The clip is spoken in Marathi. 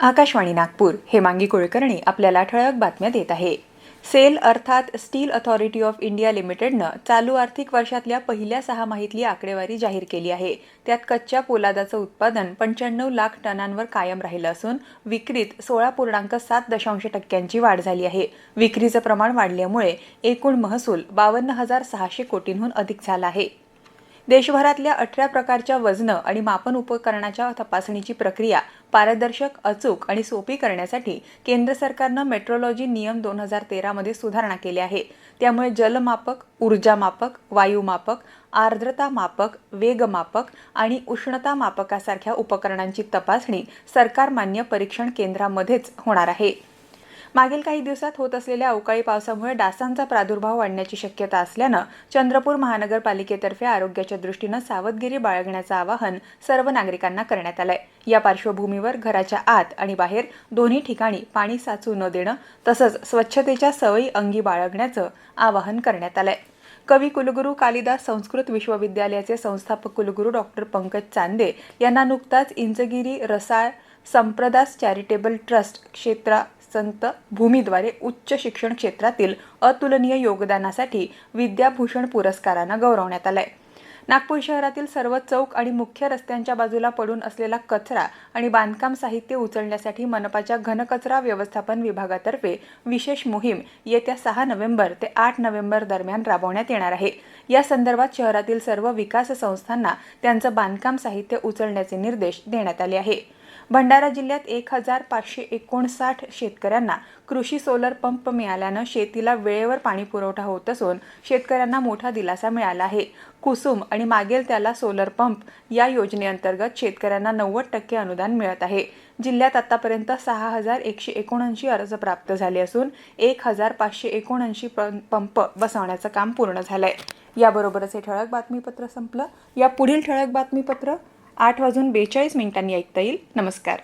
आकाशवाणी नागपूर हेमांगी कुलकर्णी आपल्याला ठळक बातम्या देत आहे. सेल अर्थात स्टील अथॉरिटी ऑफ इंडिया लिमिटेडनं चालू आर्थिक वर्षातल्या पहिल्या सहामाहीतली आकडेवारी जाहीर केली आहे. त्यात कच्च्या पोलादाचं उत्पादन पंच्याण्णव लाख टनांवर कायम राहिलं असून विक्रीत सोळा पूर्णांक सात दशांश टक्क्यांची वाढ झाली आहे. विक्रीचं प्रमाण वाढल्यामुळे एकूण महसूल बावन्न हजार सहाशे कोटींहून अधिक झाला आहे. देशभरातल्या अठरा प्रकारच्या वजनं आणि मापन उपकरणाच्या तपासणीची प्रक्रिया पारदर्शक अचूक आणि सोपी करण्यासाठी केंद्र सरकारनं मेट्रोलॉजी नियम दोन हजार तेरामध्ये सुधारणा केली आहे त्यामुळे जलमापक ऊर्जा मापक वायुमापक आर्द्रता मापक वेगमापक आणि उष्णता मापकासारख्या उपकरणांची तपासणी सरकारमान्य परीक्षण केंद्रामध्येच होणार आहे. मागील काही दिवसात होत असलेल्या अवकाळी पावसामुळे डासांचा प्रादुर्भाव वाढण्याची शक्यता असल्यानं चंद्रपूर महानगरपालिकेतर्फे आरोग्याच्या दृष्टीनं सावधगिरी बाळगण्याचं आवाहन सर्व नागरिकांना करण्यात आलंय. या पार्श्वभूमीवर घराच्या आत आणि बाहेर दोन्ही ठिकाणी पाणी साचू न देणं तसंच स्वच्छतेच्या सवयी अंगी बाळगण्याचं आवाहन करण्यात आलंय. कवी कुलगुरू कालिदास संस्कृत विश्वविद्यालयाचे संस्थापक कुलगुरू डॉक्टर पंकज चांदे यांना नुकताच इंचगिरी रसाळ संप्रदास चॅरिटेबल ट्रस्ट क्षेत्रा संत भूमीद्वारे उच्च शिक्षण क्षेत्रातील अतुलनीय योगदानासाठी विद्याभूषण पुरस्कारानं गौरवण्यात आलंय. नागपूर शहरातील सर्व चौक आणि मुख्य रस्त्यांच्या बाजूला पडून असलेला कचरा आणि बांधकाम साहित्य उचलण्यासाठी मनपाच्या घनकचरा व्यवस्थापन विभागातर्फे विशेष मोहीम येत्या सहा नोव्हेंबर ते आठ नोव्हेंबर दरम्यान राबवण्यात येणार आहे. या संदर्भात शहरातील सर्व विकास संस्थांना त्यांचं बांधकाम साहित्य उचलण्याचे निर्देश देण्यात आले आहे. भंडारा जिल्ह्यात एक हजार पाचशे एकोणसाठ शेतकऱ्यांना कृषी सोलर पंप मिळाल्यानं शेतीला वेळेवर पाणी पुरवठा होत असून शेतकऱ्यांना मोठा दिलासा मिळाला आहे. कुसुम आणि मागेल त्याला सोलर पंप या योजनेअंतर्गत शेतकऱ्यांना नव्वद टक्के अनुदान मिळत आहे. जिल्ह्यात आतापर्यंत सहा हजार एकशे एकोणऐंशी अर्ज प्राप्त झाले असून एक हजार पाचशे एकोणऐंशी पंप बसवण्याचं काम पूर्ण झालंय. याबरोबरच हे ठळक बातमीपत्र संपलं. या पुढील ठळक बातमीपत्र आठ वाजून बेचाळीस मिनिटांनी ऐकता येईल. नमस्कार.